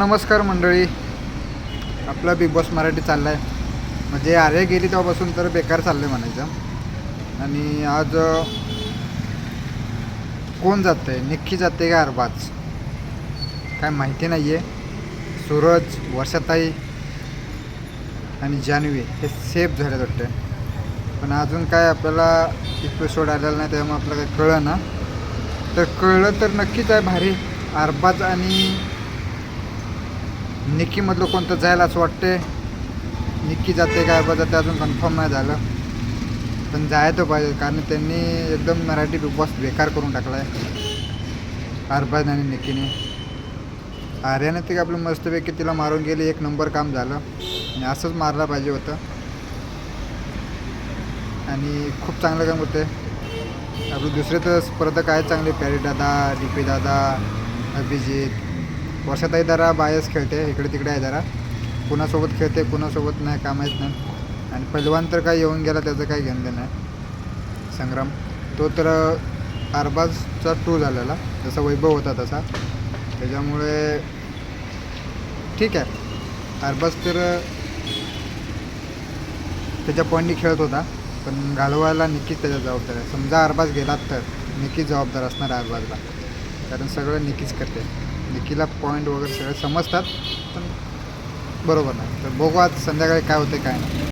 नमस्कार मंडळी. आपला बिग बॉस मराठी चालला आहे म्हणजे आर्या गेली तेव्हापासून तर बेकार चाललं आहे म्हणायचं. आणि आज कोण जात आहे निक्की जाते का अरबाज? काय माहिती नाही आहे सूरज वर्षाताई आणि जान्हवी हे सेफ झाले वाटतं. पण अजून काय आपल्याला एपिसोड आलेला नाही त्यामुळे आपल्याला काही कळलं ना. तर कळलं तर नक्कीच आहे भारी. अरबाज आणि निक्कीमधलं कोणतं जायला असं वाटते निक्की जाते काय अरबाज जाते अजून कन्फर्म नाही झालं. पण जायचं पाहिजे कारण त्यांनी एकदम मराठी बिग बॉस बेकार करून टाकला आहे अरबाज आणि निक्कीने. आर्याने ते आपलं मस्तपैकी तिला मारून गेली एक नंबर काम झालं. आणि असंच मारला पाहिजे होतं. आणि खूप चांगलं काम होते आपले दुसरे तर स्पर्धक आहेत चांगले पॅरी दादा डी पी दादा अभिजित वर्षातही जरा बायस खेळते इकडे तिकडे आहे जरा. कुणासोबत खेळते कुणासोबत नाही कामायच नाही. आणि पहिलवान तर काय येऊन गेला त्याचं काही घेणं नाही. संग्राम. तो तर अरबाजचा टू झालेला. जसा वैभव होता तसा. त्याच्यामुळे ठीक आहे. अरबाज तर त्याच्या पॉईंटनी खेळत होता. पण घालवायला निकीच त्याच्या जबाबदार आहे. समजा अरबाज गेलात तर निकीच जबाबदार असणार अरबाजला. कारण सगळं निकीच करते. निकीला पॉईंट वगैरे सगळे समजतात पण बरोबर नाही. तर बघू आज संध्याकाळी काय होते काय नाही.